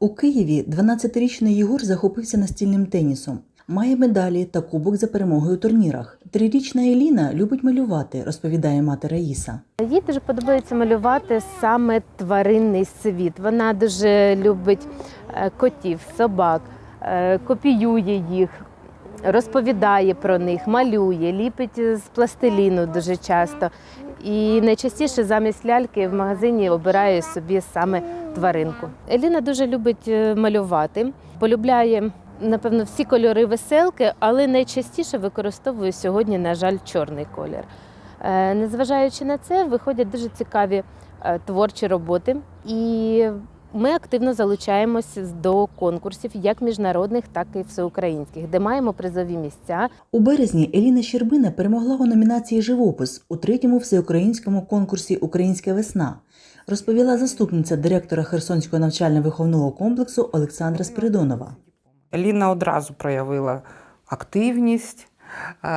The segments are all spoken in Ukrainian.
У Києві 12-річний Єгор захопився настільним тенісом. Має медалі та кубок за перемогою у турнірах. Трирічна Еліна любить малювати, розповідає мати Раїса. Їй дуже подобається малювати саме тваринний світ. Вона дуже любить е, котів, собак, е, копіює їх, розповідає про них, малює, ліпить з пластиліну дуже часто. І найчастіше замість ляльки в магазині обирає собі саме тваринку. Еліна дуже любить е, малювати, полюбляє. Напевно, всі кольори веселки, але найчастіше використовую сьогодні, на жаль, чорний колір. Е, Незважаючи на це, виходять дуже цікаві е, творчі роботи, і ми активно залучаємося до конкурсів, як міжнародних, так і всеукраїнських, де маємо призові місця. У березні Еліна Щербина перемогла у номінації Живопис у третьому всеукраїнському конкурсі Українська весна, розповіла заступниця директора Херсонського навчально-виховного комплексу Олександра Спиридонова. Ліна одразу проявила активність, е,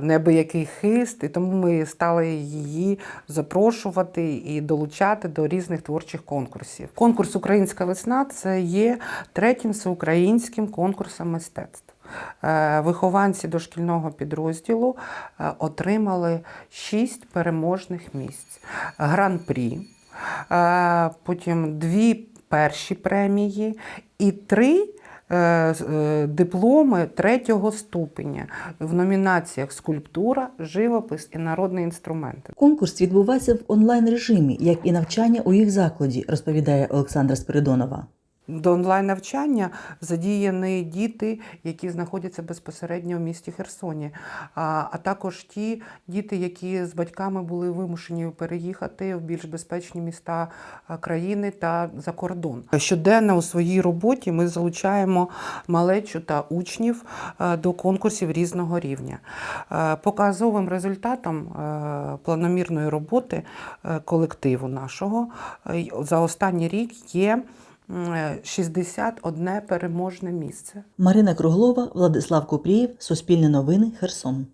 неабиякий хист, і тому ми стали її запрошувати і долучати до різних творчих конкурсів. Конкурс Українська весна це є третім всеукраїнським конкурсом мистецтв. Е, Вихованці дошкільного підрозділу е, отримали шість переможних місць: гран-прі, потім дві перші премії і три е, е, дипломи третього ступеня в номінаціях скульптура, живопис і народний інструмент. Конкурс відбувається в онлайн режимі, як і навчання у їх закладі, розповідає Олександра Спиридонова. До онлайн-навчання задіяні діти, які знаходяться безпосередньо в місті Херсоні, а, а також ті діти, які з батьками були вимушені переїхати в більш безпечні міста країни та за кордон. Щоденно у своїй роботі ми залучаємо малечу та учнів до конкурсів різного рівня. Показовим результатом планомірної роботи колективу нашого за останній рік є 61 переможне місце. Марина Круглова, Владислав Купрієв, Суспільне новини, Херсон.